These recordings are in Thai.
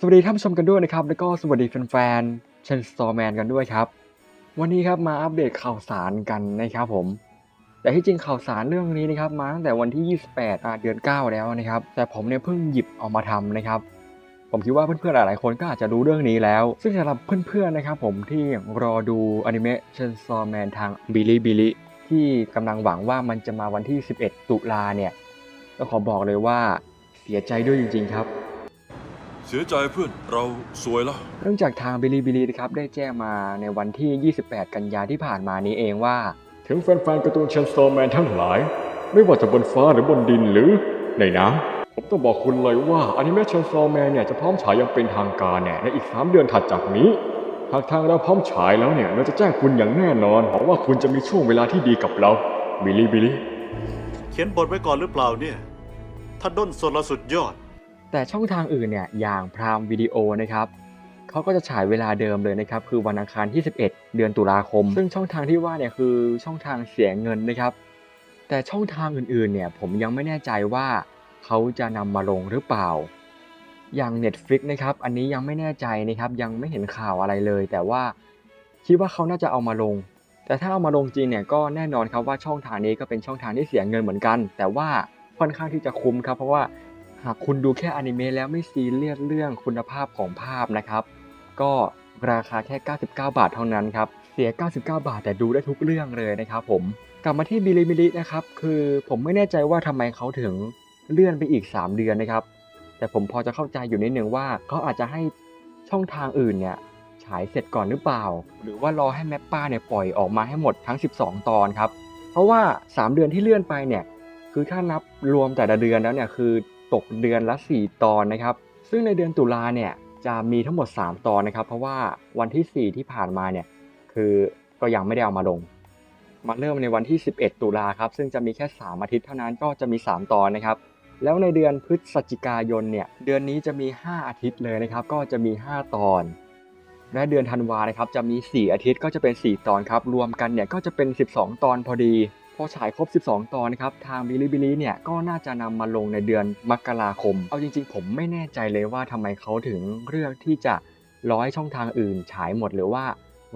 สวัสดีท่านผู้ชมกันด้วยนะครับ แล้วก็สวัสดีแฟนๆเชนสตอร์แมนกันด้วยครับ วันนี้ครับมาอัปเดตข่าวสารกันนะครับผม แต่ที่จริงข่าวสารเรื่องนี้นะครับมาตั้งแต่วันที่ 28อ่าเดือน 9 แล้วนะครับ แต่ผมเนี่ยเพิ่งหยิบเอามาทำนะครับ ผมคิดว่าเพื่อนๆหลายๆคนก็อาจจะรู้เรื่องนี้แล้ว ซึ่งสำหรับเพื่อนๆนะครับผมที่รอดูอนิเมะเชนซอแมนทางบิลิบิลิที่กำลังหวังว่ามันจะมาวันที่ 11 ตุลาเนี่ยก็ขอบอกเลยว่าเสียใจด้วยจริง ๆ ครับ เสียใจเพื่อนเราสวยแล้วเนื่องจากทางบิลิบิลินะครับได้แจ้งมาในวันที่ 28 กันยาที่ผ่านมานี้เองว่า ถึงแฟนๆการ์ตูนเชนซอแมนทั้งหลาย ไม่ว่าจะบนฟ้าหรือบนดินหรือในน้ำผมต้องบอกคุณเลยว่าอนิเมะเชนซอแมนเนี่ยจะพร้อมฉายอยังเป็นทางการเนี่ยในอีก 3 เดือนถัดจากนี้หากทางเราพร้อมฉายแล้วเนี่ยเราจะแจ้งคุณอย่างแน่นอนหวังว่าคุณจะมีช่วงเวลาที่ดีกับเราบิลิบิลิเขียนบทไว้ก่อนหรือเปล่าเนี่ยถ้าด้นสดละสุดยอด แต่ช่องทางอื่นเนี่ยอย่างพรามวิดีโอนะครับเขาก็จะฉายเวลาเดิมเลยนะครับคือวันอังคารที่ 11 เดือนตุลาคม ซึ่งช่องทางที่ว่าเนี่ยคือช่องทางเสียเงินนะครับ แต่ช่องทางอื่นๆเนี่ยผมยังไม่แน่ใจว่าเขาจะนำมาลงหรือเปล่า อย่าง Netflix นะครับอันนี้ยังไม่แน่ใจนะครับยังไม่เห็นข่าวอะไรเลย แต่ว่าคิดว่าเขาน่าจะเอามาลง แต่ถ้าเอามาลงจริงเนี่ยก็แน่นอนครับว่าช่องทางนี้ก็เป็นช่องทางที่เสียเงินเหมือนกัน แต่ว่าค่อนข้างที่จะคุ้มครับเพราะว่า หากคุณดูแค่อนิเมะแล้วไม่ซีเรียสเรื่องคุณภาพของภาพนะครับ ก็ราคาแค่ 99 บาทเท่านั้นครับ เสีย 99 บาทแต่ดูได้ทุกเรื่องเลยนะครับผม กลับมาที่บิลิมิลินะครับ คือผมไม่แน่ใจว่าทำไมเขาถึงเลื่อนไปอีก 3 เดือนนะครับ แต่ผมพอจะเข้าใจอยู่นิดนึงว่าเขาอาจจะให้ช่องทางอื่นเนี่ยฉายเสร็จก่อนหรือเปล่า หรือว่ารอให้แมปป้าเนี่ยปล่อยออกมาให้หมดทั้ง 12 ตอนครับ เพราะว่า 3 เดือนที่เลื่อนไปเนี่ย คือถ้านับรวมแต่ละเดือนแล้วเนี่ยคือ ตกเดือนละ 4 ตอนนะครับ ซึ่งในเดือนตุลาเนี่ยจะมีทั้งหมด 3 ตอนนะครับ เพราะว่าวันที่ 4 ที่ผ่านมาเนี่ยคือก็ยังไม่ได้เอามาลง มาเริ่มในวันที่ 11 ตุลาครับ ซึ่งจะมีแค่ 3 อาทิตย์เท่านั้นก็จะมี 3 ตอนนะครับ แล้วในเดือนพฤศจิกายนเนี่ยเดือนนี้จะมี 5 อาทิตย์เลยนะครับ ก็จะมี 5 ตอน และเดือนธันวานะครับจะมี 4 อาทิตย์ก็จะเป็น 4 ตอนครับ รวมกันเนี่ยก็จะเป็น 12 ตอนพอดี พอฉายครบ 12 ตอนนะครับ ทางบิลิบิลิเนี่ยก็น่าจะนำมาลงในเดือนมกราคม เอาจริงๆ ผมไม่แน่ใจเลยว่าทำไมเขาถึงเลือกที่จะรอให้ช่องทางอื่นฉายหมดหรือว่า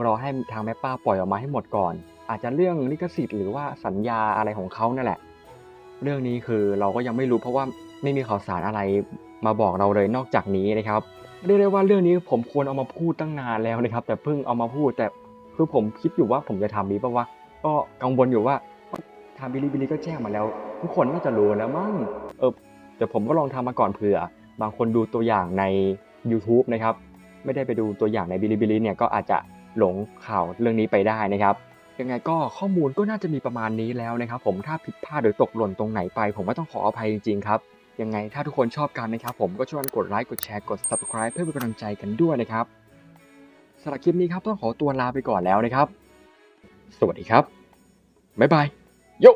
รอให้ทางแม่ป้าปล่อยออกมาให้หมดก่อน อาจจะเรื่องลิขสิทธิ์หรือว่าสัญญาอะไรของเขานั่นแหละ เรื่องนี้คือเราก็ยังไม่รู้เพราะว่าไม่มีข่าวสารอะไรมาบอกเราเลยนอกจากนี้นะครับเรียกได้ว่าเรื่องนี้ผมควรเอามาพูดตั้งนานแล้วนะครับ แต่เพิ่งเอามาพูดแต่คือผมคิดอยู่ว่าผมจะทำดีป่าวะก็กังวลอยู่ว่า ทางบิลิบิลิก็แจ้งมาแล้ว ทุกคนน่าจะรู้แล้วมั้งเออแต่ผมก็ลองทำมาก่อนเผื่อ บางคนดูตัวอย่างใน YouTube นะครับ ไม่ได้ไปดูตัวอย่างในบิลิบิลิเนี่ยก็อาจจะหลงข่าวเรื่องนี้ไปได้นะครับยังไงก็ข้อมูลก็น่าจะมีประมาณนี้แล้วนะครับ ผมถ้าผิดพลาดหรือตกหล่นตรงไหนไป ผมก็ต้องขออภัยจริงๆครับยังไงถ้าทุกคนชอบกันนะครับ ผมก็ช่วยกันกดไลค์กดแชร์กด subscribe เพื่อเป็นกำลังใจกันด้วยนะครับสำหรับคลิปนี้ครับต้องขอตัวลาไปก่อนแล้วนะครับ สวัสดีครับ บ๊ายบาย โย